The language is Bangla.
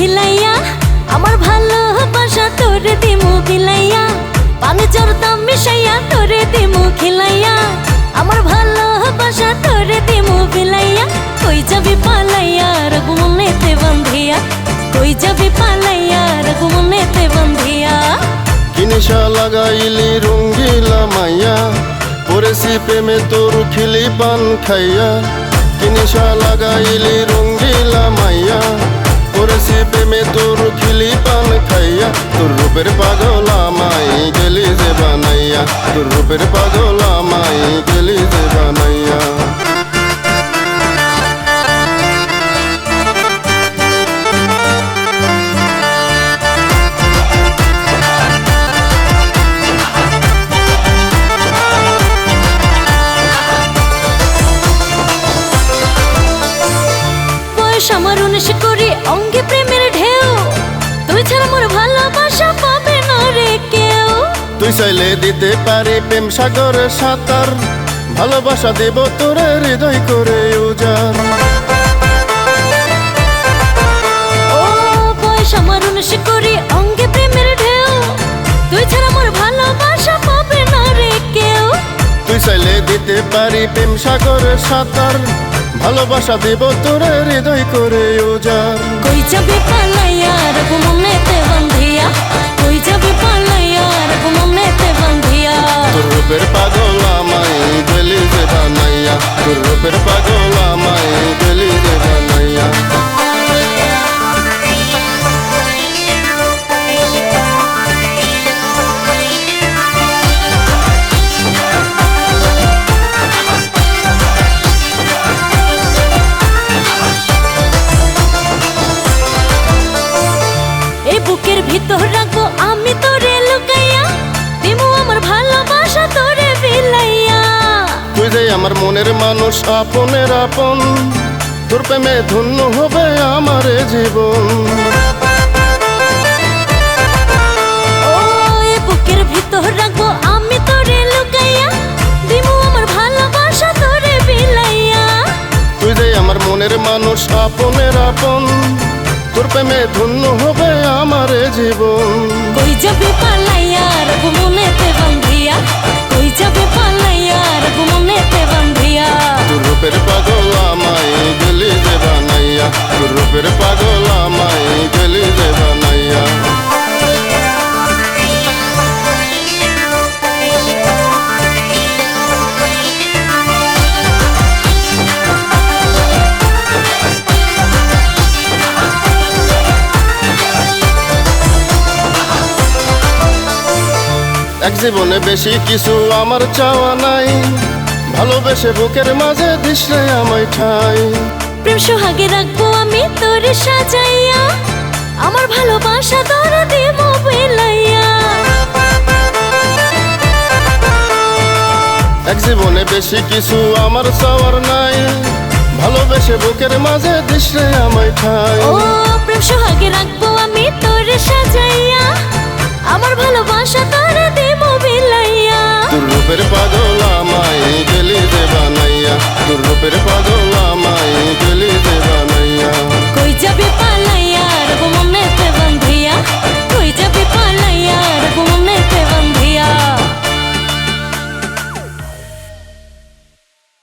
খিলাইয়া আমার ভালোবাসা তোরে দিমু বিলাইয়া। পানি চরতাম মিশাইয়া তোরে দিমু খিলাইয়া। আমার ভালোবাসা তোরে দিমু বিলাইয়া। কই যাবি পালাইয়া রঘুমনেতে বন্ধিয়া? কই যাবি পালাইয়া রঘুমনেতে বন্ধিয়া? কিনিসা লাগাইলি রঙ্গিলা মাইয়া। পরেছি প্রেমে তোর খিলি পান খাইয়া। কিনিসা লাগাইলি রঙ্গিলা মাইয়া। পরেছি প্রেমে তোর খিলি পান খাইয়া, তোর রূপের পাগলা মাই গেলি যে বানাইয়া, তোর রূপের পাগলা মাই আমার উনিশ করি অঙ্গে প্রেমের ঢেউ। তুই ছাড়া মোর ভালোবাসা পাবে না রে কেউ। তুই চাইলে দিতে পারি প্রেম সাগরে সাঁতার ভালোবাসা দেব তোরে হৃদয় করে উজার। ও বয়স আমার উনিশ করি অঙ্গে প্রেমের ঢেউ। তুই ছাড়া মোর ভালোবাসা পাবে না রে কেউ। তুই চাইলে দিতে পারি প্রেম সাগরে সাঁতার ভালোবাসা দেব তোরে হৃদয় করে ও কই বুকের ভিতর রাখব আমি তোরে লুকাইয়া। দিমু আমার ভালোবাসা তোরে বিলাইয়া। তুই যে আমার মনের মানুষ আপনের আপন। তোর প্রেমে ধন্য হবে আমার জীবন। বুকের ভিতর রাখব আমি তোরে লুকাইয়া। দিমু আমার ভালোবাসা তোরে বিলাইয়া। তুই যে আমার মনের মানুষ আপনের আপন। তোর প্রেমে ধন্য হবে আমার জীবন। ওই পালাইয়া এক জীবনে বেশি কিছু আমার চাওয়া নাই। ভালোবেসে বুকের মাঝে দিশরে আমায় ঠাই। প্রেম সোহাগে রাখব আমি তোরে সাজাইয়া। আমার ভালোবাসা তোরে দেবো বিলাইয়া। এক জীবনে বেশি কিছু আমার চাওয়ার নাই। ভালোবেসে বুকের মাঝে দিশরে আমায় ঠাই। ও প্রেম সোহাগে রাখব আমি তোরে সাজাইয়া। আমার ভালোবাসা